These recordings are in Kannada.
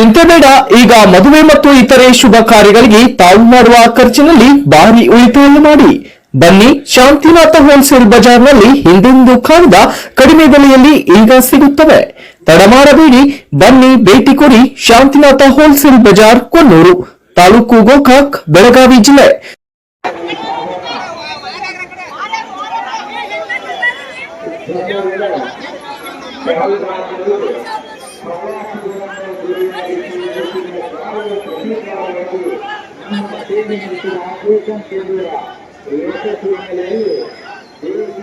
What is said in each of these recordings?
ಚಿಂತೆ ಬೇಡ ಈಗ ಮದುವೆ ಮತ್ತು ಇತರೆ ಶುಭ ಕಾರ್ಯಗಳಿಗೆ ತಾವು ಮಾಡುವ ಖರ್ಚಿನಲ್ಲಿ ಭಾರಿ ಉಳಿತಾಯ ಮಾಡಿ. ಬನ್ನಿ ಶಾಂತಿನಾಥ ಹೋಲ್ಸೇಲ್ ಬಜಾರ್ನಲ್ಲಿ ಹಿಂದೆಂದು ಕಾಣದ ಕಡಿಮೆ ಬೆಲೆಯಲ್ಲಿ ಈಗ ಸಿಗುತ್ತವೆ. ತಡಮಾಡಬೇಡಿ, ಬನ್ನಿ ಭೇಟಿ ಕೊಡಿ ಶಾಂತಿನಾಥ ಹೋಲ್ಸೇಲ್ ಬಜಾರ್ ಕೊನ್ನೂರು ತಾಲೂಕು ಗೋಕಾಕ್, ಬೆಳಗಾವಿ ಜಿಲ್ಲೆ. ಶ್ರೀಮಂತರ ಆದೇಶಂ ಕೇಂದ್ರ ಏಕತ್ವ ನೆಲೆಯಲ್ಲಿ ದೇಶದ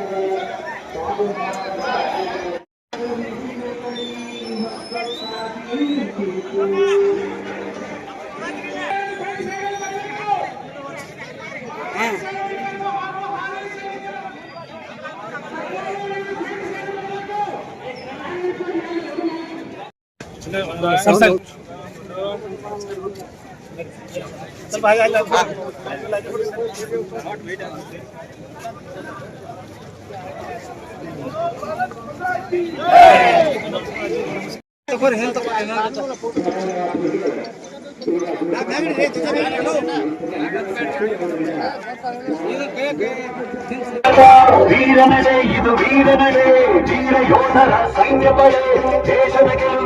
ಸರ್ ಸರ್ ವೀರನಡೆ ಇದು ವೀರನಡೆ ವೀರ ಯೋಧರ ಸೈನ್ಯ ಪಡೆ ದೇಶದ ಗೆಲುವಿಗೆ ವಿಜಯನಡೆ ಸಿಂಧು ವೀರನಡೆ ಇದು ವೀರನಡೆ ವೀರ ಯೋಧರ भारत माता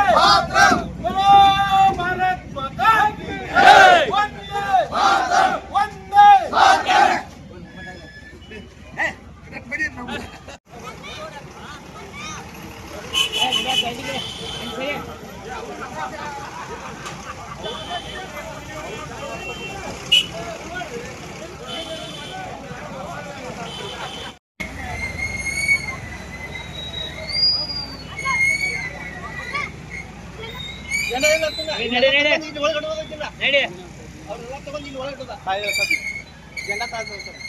ಜನ ತಾಯಿಸೋ ಸರ್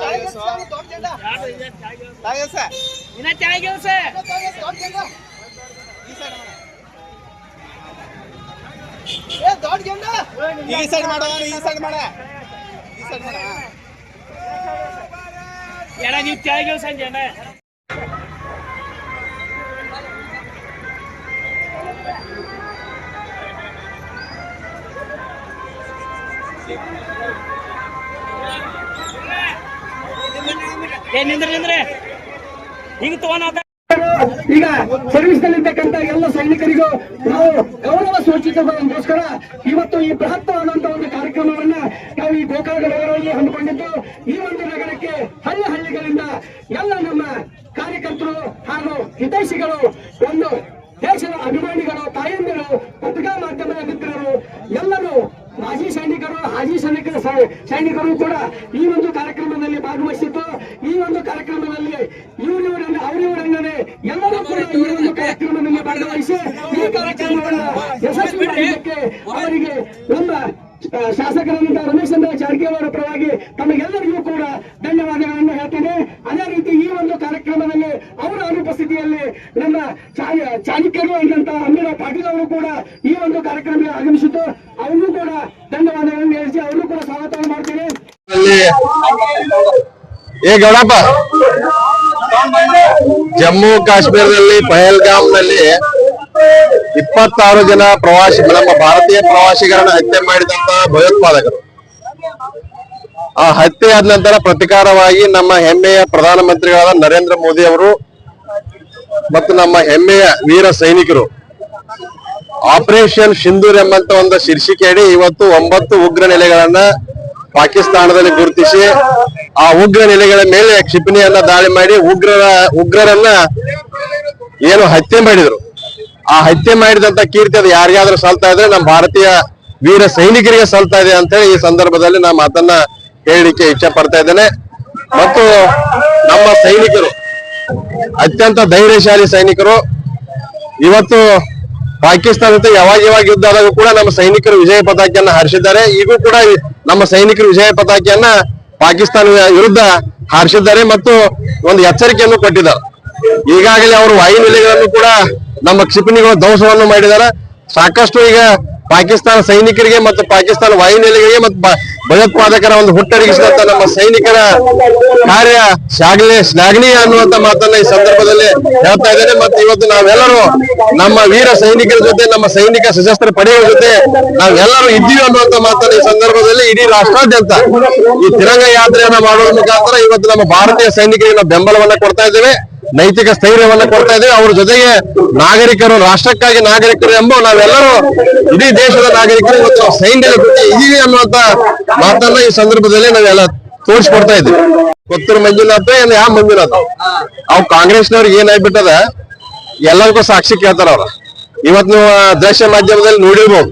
ತಾಯಿಸೋ ತಾಯಿಸೋ ಇನ್ನ ತಾಯಿಗೆ ಸರ್ ಈ ಸೈಡ್ ಮಾಡ, ಈ ಸೈಡ್ ಮಾಡ. ಈ ಸೈಡ್ ಮಾಡ. ಎಡ, ನೀವು ಕೆಳಗೆ ಸಂಜೆ ಏ, ನಿಂದ್ರಿ ನಿಂದ್ರಿ. ಹಿಂಗ್ ತಗೋಣ ಈಗ ಸರ್ವಿಸ್ ನಲ್ಲಿರ್ತಕ್ಕಂಥ ಎಲ್ಲ ಸೈನಿಕರಿಗೂ ನಾವು ಗೌರವ ಸೂಚಿಸೋದಕ್ಕೋಸ್ಕರ ಇವತ್ತು ಈ ಬೃಹತ್ತವಾದಂತಹ ಒಂದು ಕಾರ್ಯಕ್ರಮವನ್ನ ನಾವು ಈ ಗೋಕಾಕ ನಗರದಲ್ಲಿ ಹಮ್ಮಿಕೊಂಡಿದ್ದು ಈ ಒಂದು ನಗರಕ್ಕೆ ಹಳ್ಳಿ ಹಳ್ಳಿಗಳಿಂದ ಎಲ್ಲ ನಮ್ಮ ಕಾರ್ಯಕರ್ತರು ಹಾಗೂ ಹಿತೈಷಿಗಳು, ಒಂದು ದೇಶದ ಅಭಿಮಾನಿಗಳು, ತಾಯಂದಿರು, ಪತ್ರಿಕಾ ಮಾಧ್ಯಮದ ಮಿತ್ರರು, ಎಲ್ಲರೂ ಮಾಜಿ ಸೈನಿಕರು, ಹಾಜಿ ಸೈನಿಕರ ಸೈನಿಕರು ಕೂಡ ಈ ಒಂದು ಕಾರ್ಯಕ್ರಮದಲ್ಲಿ ಭಾಗವಹಿಸಿದ್ದು. ಈ ಒಂದು ಕಾರ್ಯಕ್ರಮದಲ್ಲಿ ಇವರಿವರನ್ನ ಅವರಿವರನ್ನೇ ಎಲ್ಲರೂ ಕೂಡ ಈ ಒಂದು ಕಾರ್ಯಕ್ರಮದಲ್ಲಿ ಭಾಗವಹಿಸಿ ಈ ಕಾರ್ಯಕ್ರಮಗಳ ಯಶಸ್ವಿ ಮಾಡಲಿಕ್ಕೆ ಅವರಿಗೆ ನಮ್ಮ ಶಾಸಕರಂತ ರಮೇಶ್ ಚಂದ್ರ ಜಾರಕಿಹೊಳಿ ಪರವಾಗಿ ತಮಗೆಲ್ಲರಿಗೂ ಕೂಡ ಧನ್ಯವಾದಗಳನ್ನು ಹೇಳ್ತೇನೆ. ಅದೇ ರೀತಿ ಈ ಒಂದು ಕಾರ್ಯಕ್ರಮದಲ್ಲಿ ಅವರ ಅನುಪಸ್ಥಿತಿಯಲ್ಲಿ ನಮ್ಮ ಚಾಣಕ್ಯರು ಅಂದಂತ ಅಮೀರ ಪಾಟೀಲ್ ಅವರು ಕೂಡ ಈ ಒಂದು ಕಾರ್ಯಕ್ರಮಕ್ಕೆ ಆಗಮಿಸಿದ್ದು. ಅವರಿಗೂ ಕೂಡ ಧನ್ಯವಾದಗಳನ್ನು ಹೇಳಿಸಿ ಅವರು ಕೂಡ ಸ್ವಾಗತ ಮಾಡ್ತೇನೆ. ಏ ಗೌಡಪ್ಪ, ಜಮ್ಮು ಕಾಶ್ಮೀರದಲ್ಲಿ ಪಹಲ್ಗಾಮ್ನಲ್ಲಿ ಇಪ್ಪತ್ತಾರು ಜನ ಪ್ರವಾಸಿ, ನಮ್ಮ ಭಾರತೀಯ ಪ್ರವಾಸಿಗರನ್ನ ಹತ್ಯೆ ಮಾಡಿದಂತ ಭಯೋತ್ಪಾದಕರು. ಆ ಹತ್ಯೆ ಆದ ನಂತರ ಪ್ರತಿಕಾರವಾಗಿ ನಮ್ಮ ಹೆಮ್ಮೆಯ ಪ್ರಧಾನಮಂತ್ರಿಗಳಾದ ನರೇಂದ್ರ ಮೋದಿ ಅವರು ಮತ್ತು ನಮ್ಮ ಹೆಮ್ಮೆಯ ವೀರ ಸೈನಿಕರು. ಆಪರೇಷನ್ ಸಿಂಧೂರ್ ಎಂಬಂತ ಒಂದು ಶೀರ್ಷಿಕೆಯಡಿ ಇವತ್ತು ಒಂಬತ್ತು ಉಗ್ರ ನೆಲೆಗಳನ್ನ ಪಾಕಿಸ್ತಾನದಲ್ಲಿ ಗುರುತಿಸಿ, ಆ ಉಗ್ರ ನೆಲೆಗಳ ಮೇಲೆ ಕ್ಷಿಪಣಿಯನ್ನ ದಾಳಿ ಮಾಡಿ ಉಗ್ರರ, ಉಗ್ರರನ್ನ ಏನು ಹತ್ಯೆ ಮಾಡಿದ್ರು. ಆ ಹತ್ಯೆ ಮಾಡಿದಂತ ಕೀರ್ತಿ ಅದು ಯಾರಿಗಾದ್ರೂ ಸಲ್ತಾ ಇದ್ರೆ ನಮ್ಮ ಭಾರತೀಯ ವೀರ ಸೈನಿಕರಿಗೆ ಸಲ್ತಾ ಇದೆ ಅಂತ ಹೇಳಿ ಈ ಸಂದರ್ಭದಲ್ಲಿ ನಾ ಮಾತನ್ನ ಹೇಳಲಿಕ್ಕೆ ಇಚ್ಛೆ ಪಡ್ತಾ ಇದ್ದೇನೆ. ಮತ್ತು ನಮ್ಮ ಸೈನಿಕರು, ಅತ್ಯಂತ ಧೈರ್ಯಶಾಲಿ ಸೈನಿಕರು, ಇವತ್ತು ಪಾಕಿಸ್ತಾನ ಜೊತೆ ಯಾವಾಗ ಯಾವಾಗ ಯುದ್ಧ ಆದಾಗ ಕೂಡ ನಮ್ಮ ಸೈನಿಕರು ವಿಜಯ ಪತಾಕಿಯನ್ನ ಹಾರಿಸಿದ್ದಾರೆ. ಈಗೂ ಕೂಡ ನಮ್ಮ ಸೈನಿಕರು ವಿಜಯ ಪತಾಕಿಯನ್ನ ಪಾಕಿಸ್ತಾನ ವಿರುದ್ಧ ಹಾರಿಸಿದ್ದಾರೆ ಮತ್ತು ಒಂದು ಎಚ್ಚರಿಕೆಯನ್ನು ಕೊಟ್ಟಿದ್ದಾರೆ. ಈಗಾಗಲೇ ಅವರು ವಾಯುನೆಲೆಗಳನ್ನು ಕೂಡ ನಮ್ಮ ಕ್ಷಿಪಣಿಗಳ ಧ್ವಂಸವನ್ನು ಮಾಡಿದ್ದಾರೆ. ಸಾಕಷ್ಟು ಈಗ ಪಾಕಿಸ್ತಾನ ಸೈನಿಕರಿಗೆ ಮತ್ತು ಪಾಕಿಸ್ತಾನ ವಾಯುನೆಲೆಗಳಿಗೆ ಮತ್ತು ಭಯೋತ್ಪಾದಕರ ಒಂದು ಹುಟ್ಟಡಗಿಸಿದಂತ ನಮ್ಮ ಸೈನಿಕರ ಕಾರ್ಯ ಶ್ಲಾಘನೆ ಶ್ಲಾಘನೀಯ ಅನ್ನುವಂತ ಮಾತನ್ನ ಈ ಸಂದರ್ಭದಲ್ಲಿ ಹೇಳ್ತಾ ಇದ್ದೇನೆ. ಮತ್ತು ಇವತ್ತು ನಾವೆಲ್ಲರೂ ನಮ್ಮ ವೀರ ಸೈನಿಕರ ಜೊತೆ, ನಮ್ಮ ಸೈನಿಕ ಸಶಸ್ತ್ರ ಪಡೆಗಳ ಜೊತೆ ನಾವೆಲ್ಲರೂ ಇದ್ದೀವಿ ಅನ್ನುವಂತ ಮಾತನ್ನ ಈ ಸಂದರ್ಭದಲ್ಲಿ ಇಡೀ ರಾಷ್ಟ್ರಾದ್ಯಂತ ಈ ತಿರಂಗ ಯಾತ್ರೆಯನ್ನ ಮಾಡುವ ಮುಖಾಂತರ ಇವತ್ತು ನಮ್ಮ ಭಾರತೀಯ ಸೈನಿಕರಿಗೆ ನಾವು ಬೆಂಬಲವನ್ನ ಕೊಡ್ತಾ ಇದ್ದೇವೆ. ನೈತಿಕ ಸ್ಥೈರ್ಯವನ್ನ ಕೊಡ್ತಾ ಇದೆ. ಅವ್ರ ಜೊತೆಗೆ ನಾಗರಿಕರು, ರಾಷ್ಟ್ರಕ್ಕಾಗಿ ನಾಗರಿಕರು ಎಂಬ ನಾವೆಲ್ಲರೂ ಇಡೀ ದೇಶದ ನಾಗರಿಕರು ಇವತ್ತು ಸೈನ್ಯ ಸೈನ್ಯದ ಇದೀವಿ ಅನ್ನುವಂತ ಮಾತನ್ನ ಈ ಸಂದರ್ಭದಲ್ಲಿ ನಾವೆಲ್ಲ ತೋರಿಸ್ಕೊಡ್ತಾ ಇದ್ದೀವಿ. ಕೊತ್ತೂರು ಮಂಜುನಾಥ ಏನ್ ಯಾವ ಮಂಜುನಾಥ ಅವ್ ಕಾಂಗ್ರೆಸ್ನವ್ರಿಗೆ ಏನಾಗ್ಬಿಟ್ಟದ? ಎಲ್ಲದಕ್ಕೂ ಸಾಕ್ಷಿ ಕೇಳ್ತಾರ ಅವ್ರ. ಇವತ್ ನೀವು ದೃಶ್ಯ ಮಾಧ್ಯಮದಲ್ಲಿ ನೋಡಿರ್ಬೋದು.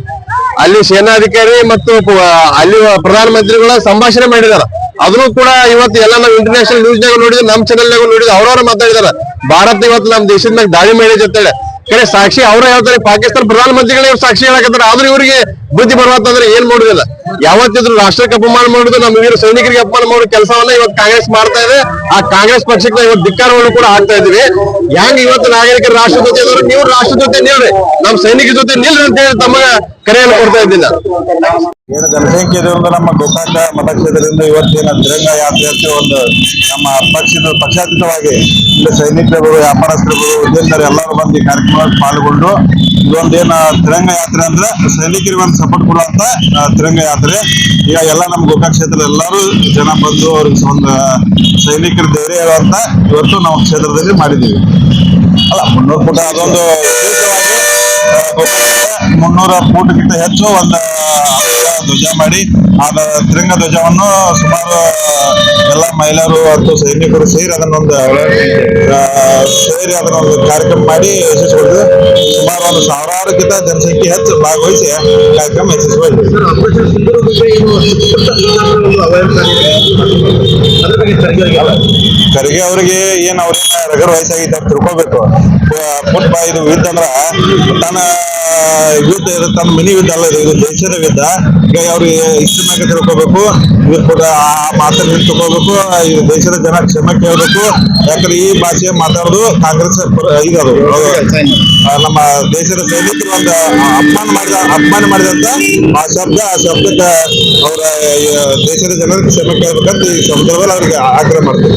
ಅಲ್ಲಿ ಸೇನಾಧಿಕಾರಿ ಮತ್ತು ಅಲ್ಲಿ ಪ್ರಧಾನಮಂತ್ರಿಗಳ ಸಂಭಾಷಣೆ ಮಾಡಿದಾರ ಅದನ್ನು ಕೂಡ ಇವತ್ತು ಎಲ್ಲ ನಾವು ಇಂಟರ್ನ್ಯಾಷನಲ್ ನ್ಯೂಸ್ ನಾಗ ನೋಡಿದ್ರೆ ನಮ್ ಚಾನೆಲ್ ನಾಗ ನೋಡಿದ್ರೆ ಅವ್ರವ್ರ ಮಾತಾಡಿದಾರ. ಭಾರತ ಇವತ್ತು ನಮ್ ದೇಶದ ಮ್ಯಾಗ ದಾಳಿ ಮಾಡಿದೆ ಅಂತೇಳಿ. ಕಡೆ ಸಾಕ್ಷಿ ಅವ್ರ ಹೇಳ್ತಾರೆ ಪಾಕಿಸ್ತಾನ ಪ್ರಧಾನಮಂತ್ರಿಗಳೇ ಸಾಕ್ಷಿ ಹೇಳಕತ್ತಾರ. ಆದ್ರೂ ಇವರಿಗೆ ಬುದ್ಧಿ ಬರುವಂತಂದ್ರೆ ಏನ್ ಮಾಡುದಿಲ್ಲ. ಯಾವತ್ತಿದ್ರು ರಾಷ್ಟ್ರಕ್ಕೆ ಅಪಮಾನ ಮಾಡುದು, ನಮ್ಮ ವೀರ ಸೈನಿಕರಿಗೆ ಅಪಮಾನ ಮಾಡೋ ಕೆಲಸವನ್ನ ಇವತ್ತು ಕಾಂಗ್ರೆಸ್ ಮಾಡ್ತಾ ಇದೆ. ಆ ಕಾಂಗ್ರೆಸ್ ಪಕ್ಷಕ್ಕೆ ಇವತ್ತು ಧಿಕ್ಕಾರವನ್ನು ಕೂಡ ಆಗ್ತಾ ಇದೀವಿ ಹೆಂಗ್ ಇವತ್ತು ನಾಗರಿಕ ರಾಷ್ಟ್ರ ಜೊತೆ ನೀವು ರಾಷ್ಟ್ರ ಜೊತೆ ನಿಲ್ರಿ. ನಮ್ಮ ಸೈನಿಕರ ಜೊತೆ ನಿಲ್ರಿ ಅಂತ ಹೇಳಿ ತಮ್ಮ ಕರೆಯನ್ನು ಕೊಡ್ತಾ ಇದ್ದಿಲ್ಲ ಜನಸಂಖ್ಯೆ ಇರೋದ್ರಿಂದ ನಮ್ಮ ಗೋಕಾಕ ಮತಕ್ಷೇತ್ರದಿಂದ ಇವತ್ತಿನ ತಿರಂಗ ಯಾತ್ರೆ ಅಂತ ಒಂದು ನಮ್ಮ ಪಕ್ಷದ ಪಕ್ಷಾತೀತವಾಗಿ ಇಲ್ಲಿ ಸೈನಿಕರು ವ್ಯಾಪಾರಸ್ಥರು ಉದ್ಯಮರು ಎಲ್ಲರೂ ಬಂದು ಈ ಕಾರ್ಯಕ್ರಮದಲ್ಲಿ ಪಾಲ್ಗೊಂಡು ಇದೊಂದೇನು ತಿರಂಗ ಯಾತ್ರೆ ಅಂದ್ರೆ ಸೈನಿಕರಿಗೆ ಒಂದು ಸಪೋರ್ಟ್ ಕೊಡುವಂತ ತಿರಂಗ ಯಾತ್ರೆ. ಈಗ ಎಲ್ಲ ನಮ್ಮ ಗೋಕಾಕ್ ಕ್ಷೇತ್ರದ ಎಲ್ಲರೂ ಜನ ಬಂದು ಅವ್ರಿಗೆ ಒಂದು ಸೈನಿಕರ ಧೈರ್ಯ ಹೇಳುವಂತ ಇವತ್ತು ನಾವು ಕ್ಷೇತ್ರದಲ್ಲಿ ಮಾಡಿದ್ದೀವಿ. ಅಲ್ಲ, ಮುನ್ನೂರು ಫುಟ್ ಅದೊಂದು ಮುನ್ನೂರ ಫೂಟ್ ಫೂಟ್ಗಿಂತ ಹೆಚ್ಚು ಒಂದು ಧ್ವಜ ಮಾಡಿ ಆ ತಿರಂಗ ಧ್ವಜವನ್ನು ಸುಮಾರು ಎಲ್ಲ ಮಹಿಳೆಯರು ಮತ್ತು ಸೈನಿಕರು ಸೇರಿ ಅದನ್ನೊಂದು ಆ, ಸೇರಿ ಅದನ್ನೊಂದು ಕಾರ್ಯಕ್ರಮ ಮಾಡಿ ಯಶಸ್ವಿಗೊಳಿಸಿದೆ. ಸುಮಾರು ಒಂದು ಸಾವಿರಾರುಕ್ಕಿಂತ ಜನಸಂಖ್ಯೆ ಹೆಚ್ಚು ಭಾಗವಹಿಸಿ ಕಾರ್ಯಕ್ರಮ ಯಶಸ್ವಿಯಾಗಿದೆ ಖರ್ಗೆ ಅವ್ರಿಗೆ ಏನ್ ಅವ್ರ ರಗರ್ ಅಂತ ತಿಳ್ಕೊಬೇಕು. ಪುಟ್ಟ ಇದು ಯುದ್ಧ ಅಂದ್ರ ತನ್ನ ಯುದ್ಧ ಇದು ತನ್ನ ಮಿನಿ ಯುದ್ಧ ಅಲ್ಲ ಇದು ದೇಶದ ಯುದ್ಧ ಹೀಗಾಗಿ ಅವ್ರಿಗೆ ಇಷ್ಟ ಮ್ಯಾಗ ತಿಳ್ಕೊಬೇಕು. ಆ ಮಾತನ್ನ ತಗೋಬೇಕು ಇದು ದೇಶದ ಜನ ಕ್ಷಮೆ ಕೇಳ್ಬೇಕು. ಯಾಕಂದ್ರೆ ಈ ಭಾಷೆ ಮಾತಾಡೋದು ಕಾಂಗ್ರೆಸ್ ಅದು ನಮ್ಮ ದೇಶದ ಸೈನಿಕರು ಒಂದು ಅಪಮಾನ ಮಾಡಿದ, ಅಪಮಾನ ಮಾಡಿದಂತ ಆ ಶಬ್ದ, ಆ ಶಬ್ದಕ್ಕೆ ಅವರ ದೇಶದ ಜನರಿಗೆ ಕ್ಷಮೆ ಕೇಳ್ಬೇಕಂತ ಈ ಸಂದರ್ಭದಲ್ಲಿ ಅವ್ರಿಗೆ ಆಗ್ರಹ ಮಾಡ್ತಾರೆ